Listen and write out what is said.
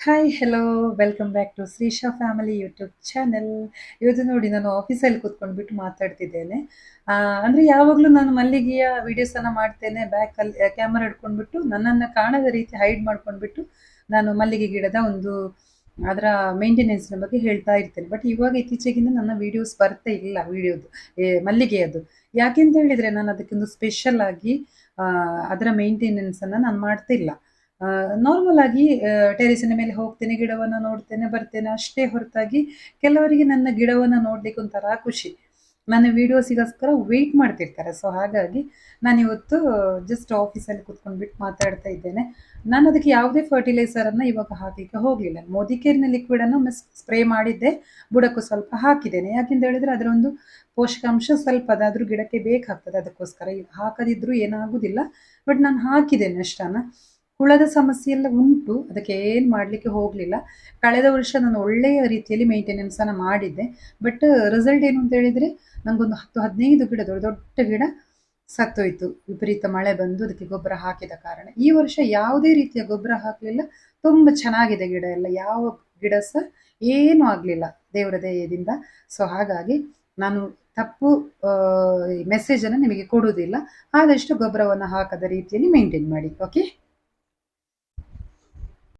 Hi hello welcome back to Shrisha family YouTube channel ಇವತ್ತು ನೋಡಿ ನಾನು ಆಫೀಸಲ್ಲಿ ಕೂತ್ಕೊಂಡ್ಬಿಟ್ಟು ಮಾತಾಡ್ತಿದ್ದೇನೆ. ಅಂದರೆ ಯಾವಾಗಲೂ ನಾನು ಮಲ್ಲಿಗೆಯ ವೀಡಿಯೋಸನ್ನು ಮಾಡ್ತೇನೆ. ಬ್ಯಾಕಲ್ಲಿ ಕ್ಯಾಮರಾ ಹಿಡ್ಕೊಂಡ್ಬಿಟ್ಟು ನನ್ನನ್ನು ಕಾಣದ ರೀತಿ ಹೈಡ್ ಮಾಡ್ಕೊಂಡ್ಬಿಟ್ಟು ನಾನು ಮಲ್ಲಿಗೆ ಗಿಡದ ಒಂದು ಅದರ ಮೇಂಟೆನೆನ್ಸ್ನ ಬಗ್ಗೆ ಹೇಳ್ತಾ ಇರ್ತೇನೆ. ಬಟ್ ಇವಾಗ ಇತ್ತೀಚೆಗಿಂದ ನನ್ನ ವಿಡಿಯೋಸ್ ಬರ್ತಾ ಇಲ್ಲ ವಿಡಿಯೋದು ಮಲ್ಲಿಗೆಯದು. ಯಾಕೆಂತ ಹೇಳಿದರೆ ನಾನು ಅದಕ್ಕೊಂದು ಸ್ಪೆಷಲ್ ಆಗಿ ಅದರ ಮೇಂಟೆನೆನ್ಸನ್ನು ನಾನು ಮಾಡ್ತಿಲ್ಲ. ನಾರ್ಮಲ್ ಆಗಿ ಟೆರೇಸಿನ ಮೇಲೆ ಹೋಗ್ತೇನೆ, ಗಿಡವನ್ನು ನೋಡ್ತೇನೆ, ಬರ್ತೇನೆ, ಅಷ್ಟೇ ಹೊರತಾಗಿ ಕೆಲವರಿಗೆ ನನ್ನ ಗಿಡವನ್ನು ನೋಡ್ಲಿಕ್ಕೆ ಒಂಥರ ಖುಷಿ. ನನ್ನ ವಿಡಿಯೋಸಿಗೋಸ್ಕರ ವೆಯ್ಟ್ ಮಾಡ್ತಿರ್ತಾರೆ. ಸೊ ಹಾಗಾಗಿ ನಾನು ಇವತ್ತು ಜಸ್ಟ್ ಆಫೀಸಲ್ಲಿ ಕೂತ್ಕೊಂಡ್ಬಿಟ್ಟು ಮಾತಾಡ್ತಾ ಇದ್ದೇನೆ. ನಾನು ಅದಕ್ಕೆ ಯಾವುದೇ ಫರ್ಟಿಲೈಸರನ್ನು ಇವಾಗ ಹಾಕಲಿಕ್ಕೆ ಹೋಗಲಿಲ್ಲ. ಮೋದಿಕೇರಿನ ಲಿಕ್ವಿಡನ್ನು ಮಿಸ್ ಸ್ಪ್ರೇ ಮಾಡಿದ್ದೆ. ಬುಡಕ್ಕೂ ಸ್ವಲ್ಪ ಹಾಕಿದ್ದೇನೆ. ಯಾಕೆಂತ ಹೇಳಿದ್ರೆ ಅದರ ಒಂದು ಪೋಷಕಾಂಶ ಸ್ವಲ್ಪ ಅದಾದರೂ ಗಿಡಕ್ಕೆ ಬೇಕಾಗ್ತದೆ. ಅದಕ್ಕೋಸ್ಕರ ಈಗ ಹಾಕದಿದ್ರೂ ಏನಾಗುವುದಿಲ್ಲ ಬಟ್ ನಾನು ಹಾಕಿದ್ದೇನೆ ಅಷ್ಟನ್ನು. ಹುಳದ ಸಮಸ್ಯೆ ಎಲ್ಲ ಉಂಟು, ಅದಕ್ಕೆ ಏನು ಮಾಡಲಿಕ್ಕೆ ಹೋಗಲಿಲ್ಲ. ಕಳೆದ ವರ್ಷ ನಾನು ಒಳ್ಳೆಯ ರೀತಿಯಲ್ಲಿ ಮೇಂಟೆನೆನ್ಸನ್ನು ಮಾಡಿದ್ದೆ. ಬಟ್ ರಿಸಲ್ಟ್ ಏನು ಅಂತ ಹೇಳಿದರೆ ನನಗೊಂದು ಹತ್ತು ಹದಿನೈದು ಗಿಡ, ದೊಡ್ಡ ದೊಡ್ಡ ಗಿಡ ಸತ್ತೋಯ್ತು. ವಿಪರೀತ ಮಳೆ ಬಂದು ಅದಕ್ಕೆ ಗೊಬ್ಬರ ಹಾಕಿದ ಕಾರಣ. ಈ ವರ್ಷ ಯಾವುದೇ ರೀತಿಯ ಗೊಬ್ಬರ ಹಾಕಲಿಲ್ಲ. ತುಂಬ ಚೆನ್ನಾಗಿದೆ ಗಿಡ ಎಲ್ಲ. ಯಾವ ಗಿಡ ಸಹ ಏನೂ ಆಗಲಿಲ್ಲ ದೇವರ ದಯದಿಂದ ಸೊ ಹಾಗಾಗಿ ನಾನು ತಪ್ಪು ಮೆಸೇಜನ್ನು ನಿಮಗೆ ಕೊಡುವುದಿಲ್ಲ. ಆದಷ್ಟು ಗೊಬ್ಬರವನ್ನು ಹಾಕದ ರೀತಿಯಲ್ಲಿ ಮೇಂಟೈನ್ ಮಾಡಿ. ಓಕೆ